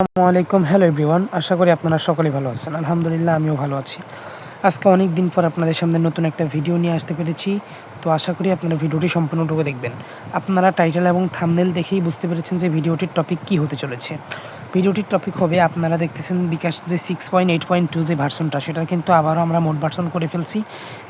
আসসালামু আলাইকুম। Hello everyone আশা করি আপনারা সকলেই ভালো আছেন। আলহামদুলিল্লাহ, আমিও ভালো আছি। আজকে অনেক দিন পর আপনাদের সামনে নতুন একটা ভিডিও নিয়ে আসতে পেরেছি। তো আশা করি আপনারা ভিডিওটি সম্পূর্ণটুকু দেখবেন। আপনারা টাইটেল এবং থামনেল দেখেই বুঝতে পেরেছেন যে ভিডিওটির টপিক কী হতে চলেছে। ভিডিওটির টপিক হবে, আপনারা দেখতেছেন বিকাশ যে six point eight point two যে ভার্সনটা সেটা কিন্তু আবারও আমরা মোট ভার্সন করে ফেলছি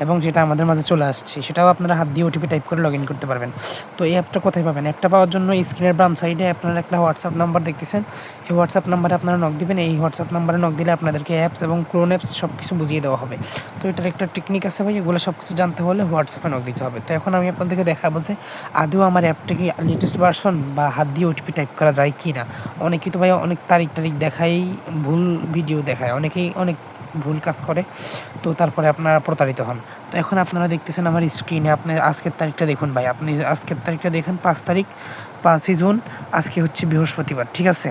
এবং যেটা আমাদের মাঝে চলে আসছে, সেটাও আপনারা হাত দিয়ে ওটিপি টাইপ করে লগ ইন করতে পারবেন। তো এই অ্যাপটা কোথায় পাবেন? অ্যাপটা পাওয়ার জন্য স্ক্রিনের বাম সাইডে আপনারা একটা হোয়াটসঅ্যাপ নাম্বার দেখতেছেন, এই হোয়াটসঅ্যাপ নাম্বারে আপনারা নক দিবেন, এই হোয়াটসঅ্যাপ নাম্বারে নক দিলে আপনাদেরকে অ্যাপস এবং ক্লোন অ্যাপস সব কিছু বুঝিয়ে দেওয়া হবে। তো এটার একটা টেকনিক আছে ভাই, এগুলো সব কিছু জানতে হলে হোয়াটসঅ্যাপে নক দিতে হবে। তো এখন আমি আপনাদেরকে দেখাবো যে আদৌ আমার অ্যাপটা কি লেটেস্ট ভার্সন বা হাত দিয়ে ওটিপি টাইপ করা যায় কি না অনেকেই তো ভাই, অনেক তারিখ টারিখ দেখাই, ভুল ভিডিও দেখায় অনেকেই অনেক ভুল কাজ করে। তো তারপরে আপনারা প্রতারিত হন। তো এখন আপনারা দেখতেছেন আমার স্ক্রিনে আপনি আজকের তারিখটা দেখুন ভাই। আপনি আজকের তারিখটা দেখেন পাঁচ তারিখ, পাঁচই জুন, আজকে হচ্ছে বৃহস্পতিবার, ঠিক আছে?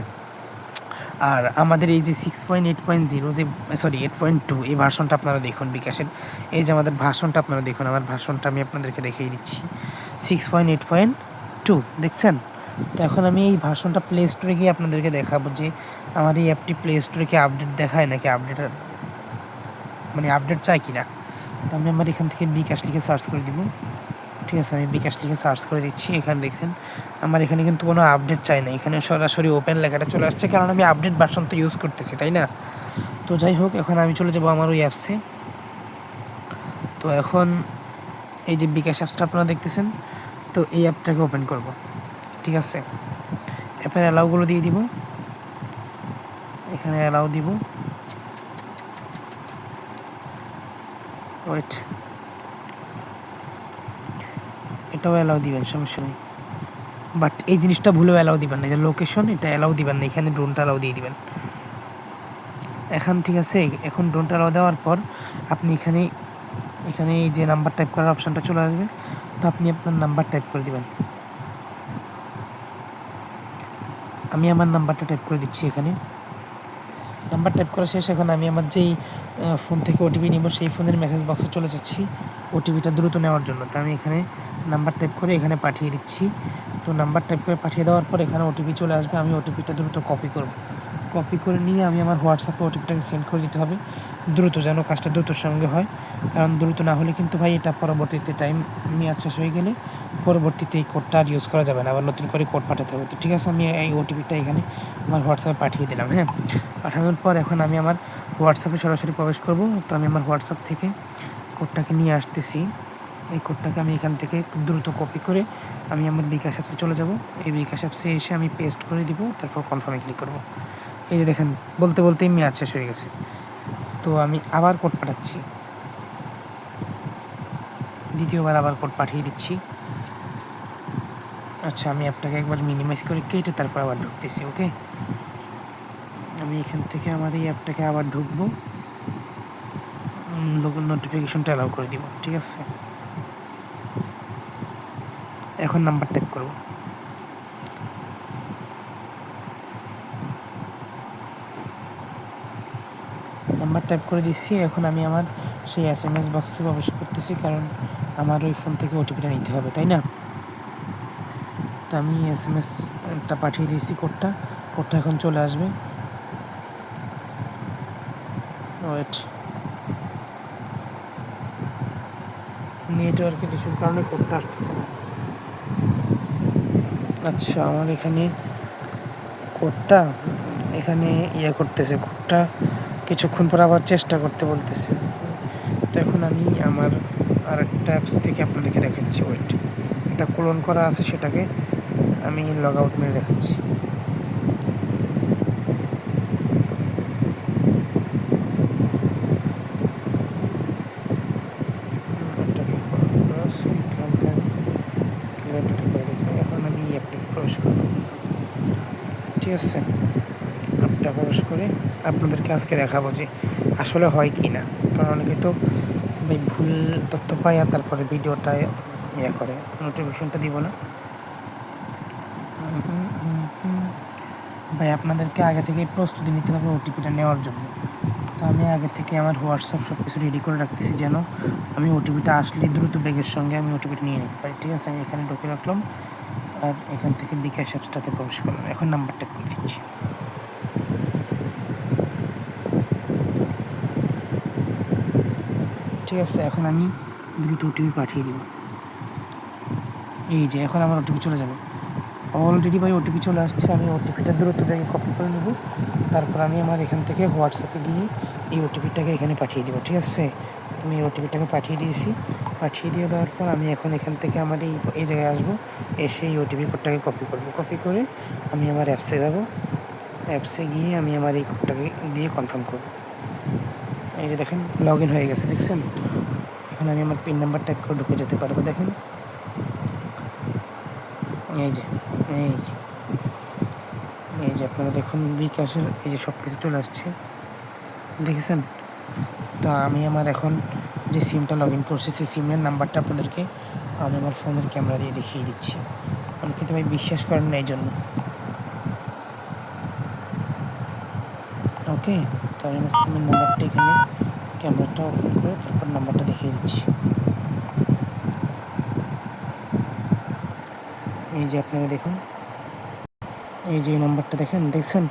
আর আমাদের এই যে six point eight point zero যে সরি এইট পয়েন্ট টু এই ভার্সনটা আপনারা দেখুন বিকাশের। এই যে আমাদের ভার্সনটা আপনারা দেখুন। আমার ভার্সনটা আমি আপনাদেরকে দেখিয়ে দিচ্ছি। Six point eight point two দেখছেন? তো এখন আমি এই ভার্সনটা প্লে স্টোরে গিয়ে আপনাদেরকে দেখাবো যে আমার এই অ্যাপটি প্লে স্টোরে কি আপডেট দেখায় নাকি আপডেট মানে আপডেট চাই কি না তো আমি আমার এখান থেকে বিকাশ লিখে সার্চ করে দিব। ঠিক আছে, আমি বিকাশ লিখে সার্চ করে দিচ্ছি, এখানে দেখেন। আমার এখানে কিন্তু কোনো আপডেট চাই না। এখানে সরাসরি ওপেন লেখাটা চলে আসছে, কারণ আমি আপডেট ভার্সন তো ইউজ করতেছি, তাই না? তো যাই হোক, এখন আমি চলে যাব আমার ওই অ্যাপসে তো এখন এই যে বিকাশ অ্যাপসটা আপনারা দেখতেছেন, তো এই অ্যাপটাকে ওপেন করব। ঠিক আছে। অ্যাপের অ্যালাউগুলো দিয়ে দিব। এখানে অ্যালাউ দিব। ওয়েট এটাও অ্যালাউ দিবেন, সমস্যা নেই। বাট এই জিনিসটা ভুলেও অ্যালাউ দিবেন না। যে লোকেশন এটা অ্যালাউ দিবেন না। এখানে ড্রোনটা অ্যালাউ দিয়ে দিবেন। এখন ঠিক আছে, এখন ড্রোনটা অ্যালাউ দেওয়ার পর আপনি এখানে এখানে এই যে নাম্বার টাইপ করার অপশানটা চলে আসবে। তো আপনি আপনার নাম্বার টাইপ করে দিবেন। আমি আমার নাম্বারটা টাইপ করে দিচ্ছি এখানে। নাম্বার টাইপ করা শেষ, এখন আমি আমার যেই ফোন থেকে ওটিপি নিব, সেই ফোনের মেসেজ বক্সে চলে যাচ্ছি ওটিপিটা দ্রুত নেওয়ার জন্য। তো আমি এখানে নাম্বার টাইপ করে এখানে পাঠিয়ে দিচ্ছি। তো নাম্বার টাইপ করে পাঠিয়ে দেওয়ার পর এখানে ওটিপি চলে আসবে, আমি ওটিপিটা দ্রুত কপি করব। কপি করে নিয়ে আমি আমার হোয়াটসঅ্যাপে ওটিপিটাকে সেন্ড করে দিতে হবে। দ্রুত যেন কাজটা দ্রুতর সঙ্গে হয়। কারণ দ্রুত না হলে কিন্তু ভাই এটা পরবর্তীতে টাইম মেয়াদ শেষ হয়ে গেলে পরবর্তীতে এই কোডটা আর ইউজ করা যাবে না। আবার নতুন করে কোড পাঠাতে হবে। তো ঠিক আছে, আমি এই ওটিপিটা এখানে আমার হোয়াটসঅ্যাপে পাঠিয়ে দিলাম হ্যাঁ? পাঠানোর পর এখন আমি আমার হোয়াটসঅ্যাপে সরাসরি প্রবেশ করব। তো আমি আমার হোয়াটসঅ্যাপ থেকে কোডটাকে নিয়ে আসতেছি। এই কোডটাকে আমি এখান থেকে দ্রুত কপি করে আমি আমার বিকাশ অ্যাপসে চলে যাব। এই বিকাশ অ্যাপসে এসে আমি পেস্ট করে দিব, তারপর কনফার্মে ক্লিক করব। এই যে দেখেন, বলতে বলতেই মেয়াদ শেষ হয়ে গেছে। তো আমি আবার কোড পাঠাচ্ছি। দ্বিতীয়বার আবার কোড পাঠিয়ে দিচ্ছি। আচ্ছা আমি অ্যাপটাকে একবার মিনিমাইজ করে কেটে তারপর আবার ঢুকতেছি ওকে আমি এখান থেকে আমার এই অ্যাপটাকে আবার ঢুকবো। নোটিফিকেশনটা অ্যালাউ করে দিব, ঠিক আছে? এখন নাম্বার টাইপ করব। নাম্বার টাইপ করে দিচ্ছি এখন আমি আমার সেই এস এম এস বক্সে প্রবেশ করতেছি কারণ আমার ওই ফোন থেকে ওটিপিটা নিতে হবে, তাই না? তো আমি এস এম এসটা পাঠিয়ে দিয়েছি কোডটা কোডটা এখন চলে আসবে। ওয়েট নেটওয়ার্কের ইস্যুর কারণে কোডটা আসতেছে না। আচ্ছা আমার এখানে কোডটা এখানে ইয়ে করতেছে কোডটা কিছুক্ষণ পর আবার চেষ্টা করতে বলতেছে। তো এখন আমি আমার আর একটা অ্যাপস থেকে আপনাদেরকে দেখাচ্ছি। ওয়েট এটা ক্লোন করা আছে সেটাকে আমি লগ আউট মেরে দেখাচ্ছি। ঠিক আছে? অ্যাপটা প্রবেশ করে আপনাদেরকে আজকে দেখাবো যে আসলে হয় কি না। কারণ অনেকে তো ভুল তথ্য পাই আর তারপরে ভিডিওটা ইয়ে করে। নোটিফিকেশনটা দিব না। ভাই, আপনাদেরকে আগে থেকে প্রস্তুতি নিতে হবে ওটিপিটা নেওয়ার জন্য। তো আমি আগে থেকে আমার হোয়াটসঅ্যাপ সব কিছু রেডি করে রাখতেছি যেন আমি ওটিপিটা আসলে দ্রুত ব্যাগের সঙ্গে আমি ওটিপিটা নিয়ে নিতে পারি। ঠিক আছে? আমি এখানে ঢুকে রাখলাম। আর এখান থেকে বিকাশ অ্যাপসটাতে প্রবেশ করলাম। এখন নাম্বারটা করে দিচ্ছি? ঠিক আছে, এখন আমি দ্রুত ওটিপি পাঠিয়ে দিব। এই যে, এখন আমার ওটিপি চলে যাবে। অলরেডি ভাই ওটিপি চলে আসছে, আমি ওটিপিটা দ্রুতটাকে কপি করে নেব। তারপর আমি আমার এখান থেকে হোয়াটসঅ্যাপে গিয়ে এই ওটিপিটাকে এখানে পাঠিয়ে দেবো, ঠিক আছে? তুমি এই ওটিপিটাকে পাঠিয়ে দিয়েছি। পাঠিয়ে দিয়ে দেওয়ার পর আমি এখন এখান থেকে আমার এই এই জায়গায় আসব, এসে এই ওটিপি কোডটাকে কপি করব। কপি করে আমি আমার অ্যাপসে যাব। অ্যাপসে গিয়ে আমি আমার এই কোডটাকে দিয়ে কনফার্ম করব। এই যে দেখেন লগ ইন হয়ে গেছে, দেখছেন? এখন আমি আমার পিন নাম্বার টাইপ করে ঢুকে যেতে পারব, দেখেন। এই যে, এই এই যে আপনারা দেখুন, বিকাশের এই যে সব কিছু চলে আসছে। দেখেছেন? তো আমি আমার এখন যে সিমটা লগ ইন করছি, সেই সিমের নাম্বারটা আপনাদেরকে আমি আমার ফোনের ক্যামেরা দিয়ে দেখিয়ে দিচ্ছি। অনেকে তো ভাই বিশ্বাস করেন না এই জন্য ওকে তো আমি নাম্বারটা এখানে ক্যামেরাটা ওপেন করে তারপর নাম্বারটা দেখিয়ে দিচ্ছি। এই যে আপনারা দেখুন, এই যে নাম্বারটা দেখেন, দেখছেন?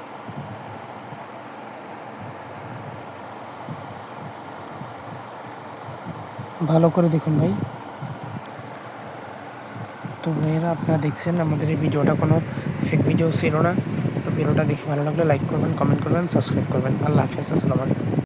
ভালো করে দেখুন ভাই। তো ভাইয়েরা, আপনারা দেখছেন আমাদের এই ভিডিওটা কোনো ফেক ভিডিও ছিল না। তো ভিডিওটা দেখে ভালো লাগলে লাইক করবেন কমেন্ট করবেন সাবস্ক্রাইব করবেন। আল্লাহ হাফেজ, আসসালামু আলাইকুম।